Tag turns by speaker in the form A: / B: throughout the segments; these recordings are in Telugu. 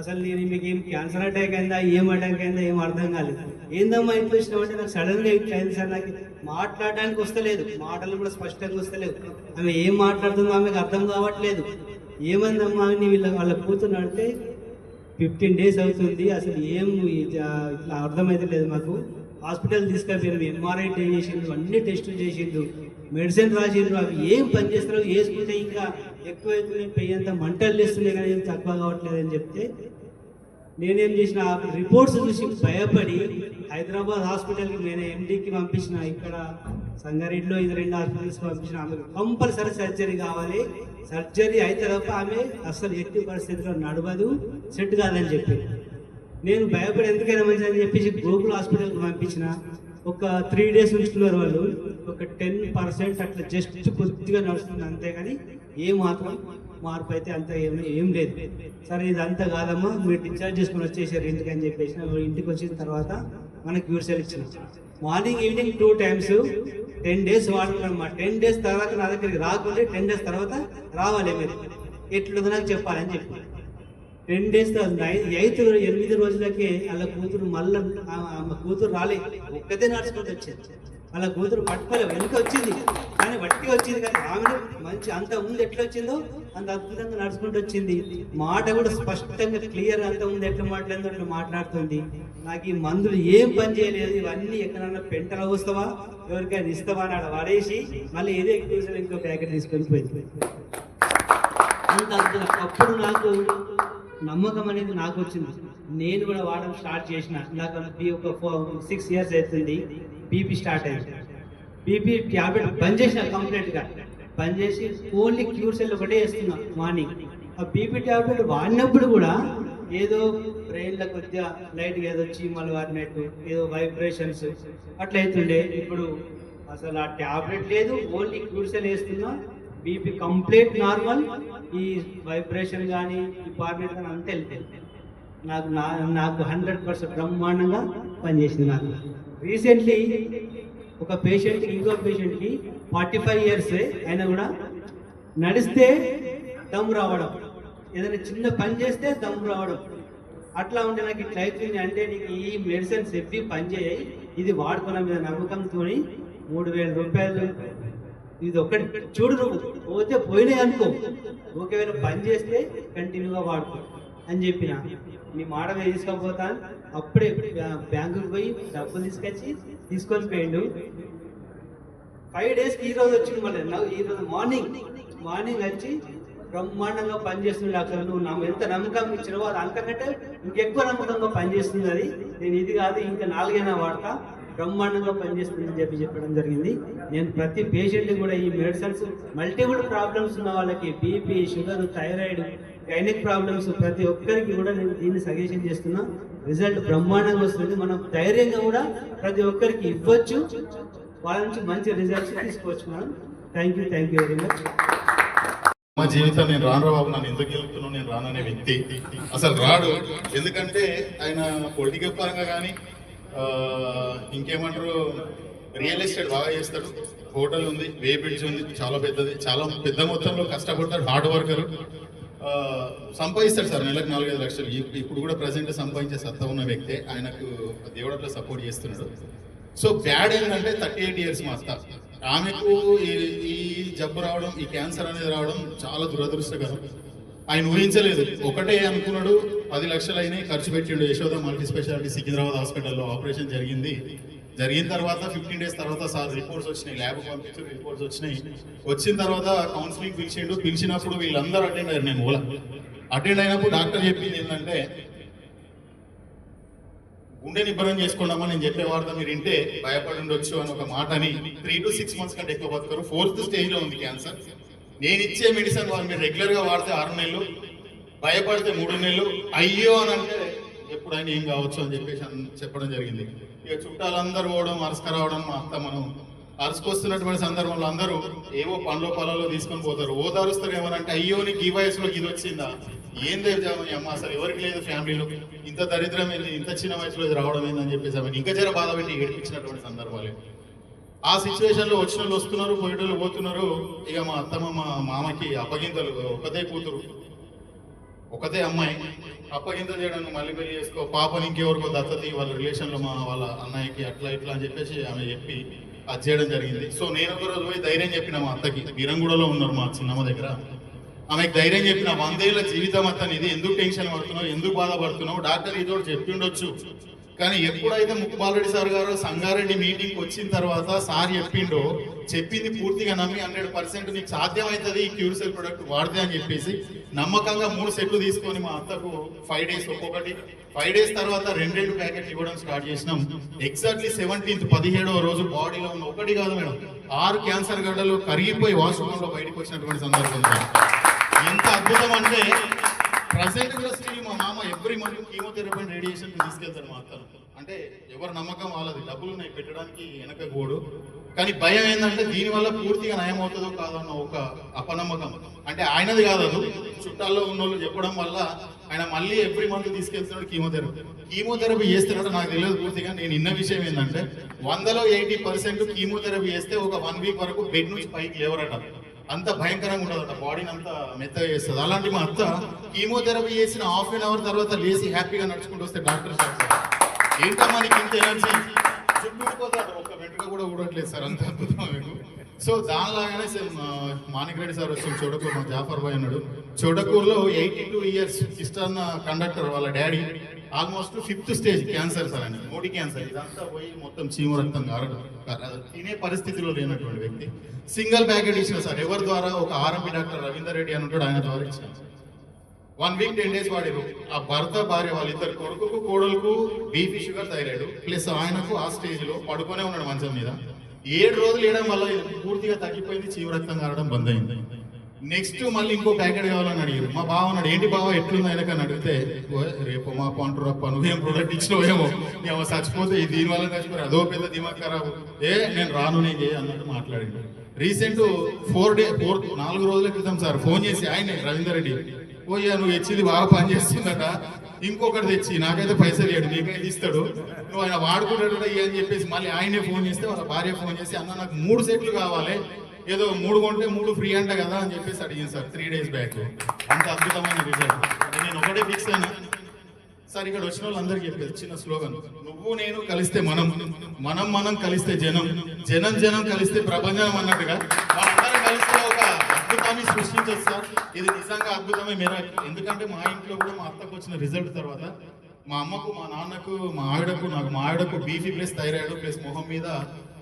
A: అసలు నేను మీకు ఏం క్యాన్సర్ అటాక్ అయిందా ఏం అటాక్ అయిందా ఏం అర్థం కాలేదు. ఏందమ్మా ఇంట్లో అంటే నాకు సడన్గా ఇట్లా అయింది సార్ నాకు మాట్లాడడానికి వస్తలేదు. మాటలు కూడా స్పష్టంగా వస్తలేవు. ఆమె ఏం మాట్లాడుతుందో ఆమెకు అర్థం కావట్లేదు. ఏమైందమ్మా అని వీళ్ళ వాళ్ళ కూతురు అంటే ఫిఫ్టీన్ డేస్ అవుతుంది అసలు ఏం ఇట్లా అర్థమైతే లేదు మాకు. హాస్పిటల్ తీసుకెళ్ళి ఎంఆర్ఐ చేసిండు అన్ని టెస్టులు చేసిండు మెడిసిన్ రాసిండు అవి ఏం పనిచేస్తారో వేసుకుంటే ఇంకా ఎక్కువైతున్నాయి పెయ్యి అంతా మంటలు లేస్తున్నాయి కానీ ఏం తక్కువ కావట్లేదు అని చెప్తే నేనేం చేసిన రిపోర్ట్స్ చూసి భయపడి హైదరాబాద్ హాస్పిటల్కి నేను ఎండీకి పంపించిన ఇక్కడ సంగారెడ్డిలో ఇది రెండు హాస్పిటల్స్కి పంపించిన ఆమెకు కంపల్సరీ సర్జరీ కావాలి. సర్జరీ అయితే తప్ప ఆమె అసలు ఎట్టి పరిస్థితిలో నడవదు సెట్ కాదని చెప్పి నేను భయపడి ఎందుకైనా మంచిది అని చెప్పేసి గోకుల్ హాస్పిటల్కి పంపించిన. ఒక త్రీ డేస్ ఉంచుతున్నారు వాళ్ళు ఒక టెన్ పర్సెంట్ అట్లా జస్ట్ కొద్దిగా నడుస్తుంది అంతేగాని ఏ మాత్రం మార్పు అయితే అంత ఏమి ఏం లేదు. సరే ఇది అంతా కాదమ్మా. మీరు డిశ్చార్జ్ చేసుకుని వచ్చేసారు. ఇంటికి అని చెప్పేసి ఇంటికి వచ్చిన తర్వాత మనకి క్యూర్సెల్ ఇచ్చిన morning evening two times ten days వాడుకున్నామా ten days తర్వాత నా దగ్గరికి రాకుంటే టెన్ డేస్ తర్వాత రావాలి మీరు. ఎట్లుందో నాకు చెప్పాలని చెప్పి. టెన్ డేస్ ఎయిత్ ఎనిమిది రోజులకే వాళ్ళ కూతురు మళ్ళీ ఆమె కూతురు రాలే. ఒక్కతే నడుచుకుంటూ వచ్చేది వాళ్ళ కూతురు పట్టుకోలే వెనుక వచ్చింది. కానీ వట్టి వచ్చింది కానీ ఆమె మంచి అంత ముందు ఎట్లా వచ్చిందో అంత అద్భుతంగా నడుచుకుంటూ వచ్చింది. మాట కూడా స్పష్టంగా క్లియర్ అంత ముందు ఎట్లా మాట్లాడిందో అట్లా మాట్లాడుతుంది. నాకు ఈ మందులు ఏం పని చేయలేదు. ఇవన్నీ ఎక్కడన్నా పెంటలో వస్తావా ఎవరికైనా ఇస్తావా అని ఆడ వాడేసి మళ్ళీ ఏదో ఎక్కువ ఇంకో ప్యాకెట్ తీసుకొని పోయింది. అంత అప్పుడు నాకు నమ్మకం అనేది నాకు వచ్చింది. నేను కూడా వాడడం స్టార్ట్ చేసిన. నాకు ఒక ఫోర్ సిక్స్ ఇయర్స్ అవుతుంది. బీపీ స్టార్ట్ అయింది. బీపీ ట్యాబ్లెట్ బంద్ చేసిన కంప్లీట్గా బంద్ చేసి ఓన్లీ క్యూర్ సెల్ ఒకటే వేస్తున్నా మార్నింగ్ ఆ బీపీ ట్యాబ్లెట్ వాడినప్పుడు కూడా ఏదో బ్రెయిన్లో కొద్దిగా లైట్గా ఏదో చీమలు వాడినట్టు ఏదో వైబ్రేషన్స్ అట్లా అవుతుండే ఇప్పుడు అసలు ఆ ట్యాబ్లెట్ లేదు ఓన్లీ క్యూర్ సెల్ వేస్తున్నా బీపీ కంప్లీట్ నార్మల్ ఈ వైబ్రేషన్ కానీ ఈ పార్మెంట్ కానీ అంతా వెళ్తే నాకు నా నాకు హండ్రెడ్ పర్సెంట్ బ్రహ్మాండంగా పనిచేసింది నాకు. రీసెంట్లీ ఒక పేషెంట్కి ఇంకో పేషెంట్కి ఫార్టీ ఫైవ్ ఇయర్స్ అయినా కూడా నడిస్తే దమ్ రావడం. ఏదైనా చిన్న పని చేస్తే దమ్ రావడం. అట్లా ఉంటే నాకు ఇట్లా అవుతుంది అంటే నీకు ఈ మెడిసిన్స్ ఎవ్వి పనిచేయాయి ఇది వాడుకున్న మీద నమ్మకంతో మూడు వేల రూపాయలు. ఇది ఒక్కటి. చూడు పోతే పోయినాయి అనుకో. ఒకవేళ పని చేస్తే కంటిన్యూగా వాడుకో అని చెప్పిన. నీ మాట మీద అప్పుడే బ్యాంకుకి పోయి డబ్బులు తీసుకొచ్చి తీసుకొని పోయిండు. ఫైవ్ డేస్కి ఈ రోజు వచ్చింది మళ్ళీ. ఈ రోజు మార్నింగ్ మార్నింగ్ వచ్చి బ్రహ్మాండంగా పనిచేస్తుంది అక్కడ. నువ్వు నాకు ఎంత నమ్మకం ఇచ్చినవో అది అంతకంటే ఇంకెక్కువ నమ్మకంగా పనిచేస్తుంది అది. నేను ఇది కాదు ఇంకా నాలుగైనా వాడతా. బ్రహ్మాండంగా పనిచేస్తుందని చెప్పి చెప్పడం జరిగింది. నేను ప్రతి పేషెంట్ కూడా ఈ మెడిసిన్స్ మల్టిపుల్ ప్రాబ్లమ్స్ ఉన్న వాళ్ళకి BP sugar thyroid gynaec problems ప్రతి ఒక్కరికి కూడా నేను దీన్ని సజెషన్ చేస్తున్నా. రిజల్ట్ బ్రహ్మాండంగా వస్తుంది. మనం ధైర్యంగా కూడా ప్రతి ఒక్కరికి ఇవ్వచ్చు. వాళ్ళ నుంచి మంచి రిజల్ట్స్ తీసుకోవచ్చు మనం thank you thank you very much
B: మా జీవితం నేను రాను బాబు నన్ను ఎందుకు గెలుపుతున్నాను నేను రాననే వ్యక్తి. అసలు రాడు. ఎందుకంటే ఆయన పొలిటికల్ పరంగా కానీ ఇంకేమంటారు రియల్ ఎస్టేట్ బాగా చేస్తాడు. హోటల్ ఉంది వే బ్రిడ్జ్ ఉంది చాలా పెద్దది చాలా పెద్ద మొత్తంలో కష్టపడతాడు హార్డ్ వర్కర్ సంపాదిస్తాడు సార్ నెలకు నాలుగైదు లక్షలు. ఇప్పుడు కూడా ప్రజెంట్ సంపాదించే సత్తా ఉన్న వ్యక్తే ఆయనకు దేవుడు అట్లా సపోర్ట్ చేస్తున్నాడు. సో బ్యాడ్ ఏంటంటే థర్టీ ఎయిట్ ఇయర్స్ మా అత్త. ఆమెకు ఈ ఈ జబ్బు రావడం ఈ క్యాన్సర్ అనేది రావడం చాలా దురదృష్టకరం. ఆయన ఊహించలేదు. ఒకటే అనుకున్నాడు పది లక్షలు అయినాయి ఖర్చు పెట్టిండు యశోద మల్టీ స్పెషాలిటీ సికింద్రాబాద్ హాస్పిటల్లో ఆపరేషన్ జరిగింది. జరిగిన తర్వాత ఫిఫ్టీన్ డేస్ తర్వాత సార్ రిపోర్ట్స్ వచ్చినాయి ల్యాబ్ పంపించారు రిపోర్ట్స్ వచ్చినాయి. వచ్చిన తర్వాత కౌన్సిలింగ్ పిలిచిండు. పిలిచినప్పుడు వీళ్ళందరూ అటెండ్ అయ్యారు నేను మూల అటెండ్ అయినప్పుడు డాక్టర్ చెప్పింది ఏంటంటే గుండె నిబ్బరం చేసుకోండమ్మా నేను చెప్పే వార్త మీరు వింటే భయపడి ఉండొచ్చు అని ఒక మాట అని త్రీ టు సిక్స్ మంత్స్ కంటే ఎక్కువ బతుకారు. ఫోర్త్ స్టేజ్లో ఉంది క్యాన్సర్ నేను ఇచ్చే మెడిసిన్ వాళ్ళు మీరు రెగ్యులర్గా వాడితే ఆరు నెలలు భయపడితే మూడు నెలలు అయ్యో అని అంటే ఎప్పుడైనా ఏం కావచ్చు అని చెప్పేసి చెప్పడం జరిగింది. ఇక చుట్టాలందరూ పోవడం అరసక రావడం మా అత్త మనం. అరుసుకొస్తున్నటువంటి సందర్భంలో అందరూ ఏవో పండ్ల పొలాల్లో తీసుకొని పోతారు. ఓదారుస్తారు ఏమనంటే అయ్యో నీకు ఈ వయసులో ఇది వచ్చిందా? ఏం లేదు అమ్మ అసలు ఎవరికి లేదు ఫ్యామిలీలో. ఇంత దరిద్రం ఏంది? ఇంత చిన్న వయసులో ఇది రావడం ఏందని చెప్పేసి ఆమెను ఇంకా జర బాధ పెట్టి ఏడిపించినటువంటి సందర్భాలు ఆ సిచ్యువేషన్లో వచ్చిన వాళ్ళు వస్తున్నారు పోయేటోళ్ళు పోతున్నారు. ఇక మా అత్తమ్మ మా మామకి అప్పగింతలు ఒకతే కూతురు. ఒకతే అమ్మాయి అప్పగింత చేయడం నువ్వు మళ్ళీ పెళ్ళి చేసుకో పాపని ఇంకెవరికో దత్తది వాళ్ళ రిలేషన్లో మా వాళ్ళ అన్నయ్యకి అట్లా ఇట్లా అని చెప్పేసి ఆమె చెప్పి అది చేయడం జరిగింది. సో నేను ఒక రోజు పోయి ధైర్యం చెప్పిన మా అత్తకి బీరంగూడలో ఉన్నారు మా చిన్నమ్మ దగ్గర. ఆమెకు ధైర్యం చెప్పిన వందేళ్ళ జీవితం అత్తని ఇది ఎందుకు టెన్షన్ పడుతున్నావు ఎందుకు బాధపడుతున్నావు డాక్టర్ ఇదో చెప్పి ఉండొచ్చు కానీ ఎప్పుడైతే ముక్కుబాలరెడ్డి సార్ గారు సంగారెడ్డి మీటింగ్ వచ్చిన తర్వాత సార్ చెప్పిండో చెప్పింది పూర్తిగా నమ్మి హండ్రెడ్ పర్సెంట్ నీకు సాధ్యమవుతుంది ఈ క్యూర్సెల్ ప్రొడక్ట్ వాడితే అని చెప్పేసి నమ్మకంగా మూడు సెట్లు తీసుకొని మా అత్తకు ఫైవ్ డేస్ ఒక్కొక్కటి. ఫైవ్ డేస్ తర్వాత రెండు రెండు ప్యాకెట్లు ఇవ్వడం స్టార్ట్ చేసినాం. ఎగ్జాక్ట్లీ సెవెంటీన్త్ పదిహేడవ రోజు బాడీలో ఉన్న ఒకటి కాదు మేడం ఆరు క్యాన్సర్ గడ్డలు కరిగిపోయి వాష్రూమ్లో బయటకు వచ్చినటువంటి సందర్భంలో ఎంత అద్భుతం అంటే ప్రజెంట్ కూడా స్టిల్ మా మామ ఎవ్రీ మంత్ కీమోథెరపీ రేడియేషన్ తీసుకెళ్తాడు మా అంటే ఎవరి నమ్మకం వాళ్ళది. డబ్బులు ఉన్నాయి పెట్టడానికి వెనక గోడు. కానీ భయం ఏంటంటే దీని వల్ల పూర్తిగా నయం అవుతుందో కాదన్న ఒక అపనమ్మకం. అంటే ఆయనది కాదు చుట్టాల్లో ఉన్న వాళ్ళు చెప్పడం వల్ల ఆయన మళ్ళీ ఎవ్రీ మంత్ తీసుకెళ్తున్నాడు కీమోథెరపీ. కీమోథెరపీ చేస్తున్నాడో నాకు తెలియదు పూర్తిగా. నేను ఇన్న విషయం ఏంటంటే వందలో ఎయిటీ పర్సెంట్ కీమోథెరపీ చేస్తే ఒక వన్ వీక్ వరకు బెడ్ నుంచి పైకి లేవరట. అంత భయంకరంగా ఉండదట. బాడీని అంత మెత్తగా చేస్తుంది. అలాంటి మా అత్త కీమోథెరపీ చేసిన హాఫ్ అన్ అవర్ తర్వాత లేచి హ్యాపీగా నడుచుకుంటూ వస్తే డాక్టర్ సార్. ఏంటమ్మా నీకు ఇంత ఎనర్జీ? చుట్టూ ఒక్క వెంటనే కూడా ఊడట్లేదు సార్. అంత అద్భుతం మీకు? సో దానిలాగానే సేమ్ మాణిక్రెడ్డి సార్ వచ్చింది చోడకూరు మా జాఫర్ బాయ్ అన్నాడు. చోడకూరులో ఎయిటీ టూ ఇయర్స్ ఇష్టన్న కండక్టర్ వాళ్ళ daddy almost fifth stage cancer sir అని మోడీ క్యాన్సర్. ఇదంతా పోయి మొత్తం చీము రక్తం కారడం. తినే పరిస్థితిలో లేనటువంటి వ్యక్తి. సింగిల్ ప్యాకెట్ ఇచ్చిన సార్ ఎవరి ద్వారా? ఒక ఆర్ఎంపీ డాక్టర్ రవీందర్ రెడ్డి అని ఉంటాడు ఆయన ద్వారా ఇచ్చిన. వన్ వీక్ టెన్ డేస్ వాడి ఆ భర్త భార్య వాళ్ళిద్దరు కొడుకు కోడలకు బీపీ షుగర్ థైరాయిడ్. ప్లస్ ఆయనకు ఆ స్టేజ్లో లో పడుకొనే ఉన్నాడు మంచం మీద. ఏడు రోజులు వేయడం వల్ల పూర్తిగా తగ్గిపోయింది చీవరక్తం కారడం బంద్ అయింది. నెక్స్ట్ మళ్ళీ ఇంకో ప్యాకెట్ కావాలని అడిగారు. మా బావ అన్నాడు ఏంటి బావ ఎట్లుంది ఆయనకని అడిగితే "ఓ, రేపు మా పంటరు అప్ప నువ్వేం ప్రొడక్ట్ ఇచ్చినావేమో. ఏమో చచ్చిపోతే దీని వల్ల చచ్చిపోయి అదో పెద్ద దిమాగ్ ఖరాబు. ఏ నేను రాను నేను అన్నట్టు మాట్లాడిండు. రీసెంట్ ఫోర్ డే ఫోర్ నాలుగు రోజుల క్రితం సార్ ఫోన్ చేసి ఆయన రవీందర్ రెడ్డి పోయా నువ్వు ఇచ్చింది బాగా పనిచేస్తుందట ఇంకొకటి తెచ్చి నాకైతే పైసలు లేడు నీకైతే ఇస్తాడు. నువ్వు ఆయన వాడుకుంటాడు కూడా అని చెప్పేసి మళ్ళీ ఆయనే ఫోన్ చేస్తే వాళ్ళ భార్య ఫోన్ చేసి అన్న నాకు మూడు సెట్లు కావాలి. ఏదో మూడు కొంటే మూడు ఫ్రీ అంట కదా అని చెప్పేసి అడిగింది సార్ త్రీ డేస్ బ్యాక్ అంత అద్భుతమైన రిజల్ట్ నేను ఒకటే ఫిక్స్ అయినా. సార్ ఇక్కడ వచ్చిన వాళ్ళందరికీ చెప్పేది చిన్న స్లోగన్ నువ్వు నేను కలిస్తే మనం మనం మనం కలిస్తే జనం జనం జనం కలిస్తే ప్రపంచం అన్నట్టుగా. మనందరం కలిస్తే ఒక అద్భుతాన్ని సృష్టించదు సార్ ఇది నిజంగా అద్భుతమే మేరా ఎందుకంటే మా ఇంట్లో కూడా మా అత్తకు వచ్చిన రిజల్ట్ తర్వాత మా అమ్మకు మా నాన్నకు మా ఆవిడకు నాకు మా ఆవిడకు బీఫీ ప్లస్ థైరాయిడ్ ప్లస్ మొహం మీద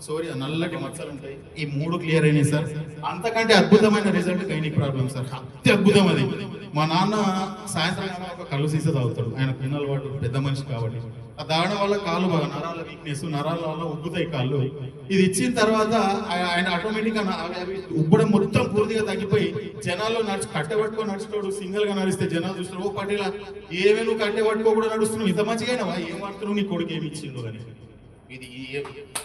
B: సోరీ నల్లటి మచ్చలు ఉంటాయి. ఈ మూడు క్లియర్ అయినాయి సార్ అంతకంటే అద్భుతమైన రిజల్ట్ గైనిక్ ప్రాబ్లం సార్ అత్యద్భుతం అది. మా నాన్న సాయంత్రం అయినా ఒక కళ్ళు సీసా తాగుతాడు. ఆయన పిన్న వాడు పెద్ద మనిషి కాబట్టి. ఆ తాగడం వల్ల కాళ్ళు బాగా నరాల వీక్నెస్ నరాల వల్ల ఉబ్బుతాయి కాళ్ళు. ఇది ఇచ్చిన తర్వాత ఆయన ఆటోమేటిక్గా అవి- ఉబ్బడం మొత్తం పూర్తిగా తగ్గిపోయి జనాల్లో నడిచి కట్టెపట్టుకొని నడుచుకోడు సింగిల్గా నడిస్తే జనాలు చూస్తారు ఓ పటేల ఏమే నువ్వు కట్టెపట్టుకో కూడా నడుస్తున్నావు? ఇంత మంచిగా ఏం వాడుతున్నావు? నీ కొడుకు ఏమి ఇచ్చిండు? అని. ఇది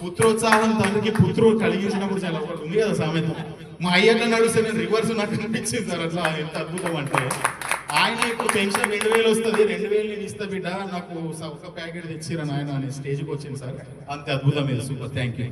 B: పుత్రోత్సాహం తండ్రికి పుత్రుడు కలిగించినప్పుడు చాలా ఉంది కదా సామెత. మా అయ్యట్లా నడుస్తే నేను రివర్స్ నాకు అనిపించింది సార్ అట్లా ఎంత అద్భుతం అంటే. ఆయన ఇప్పుడు పెన్షన్ రెండు వేలు వస్తుంది రెండు వేలు నేను ఇస్తా బిడ్డ నాకు ఒక ప్యాకెట్ తెచ్చిరా నాయన అనే స్టేజ్కి వచ్చింది సార్. అంతే అద్భుతం ఇది సూపర్ థ్యాంక్ యూ.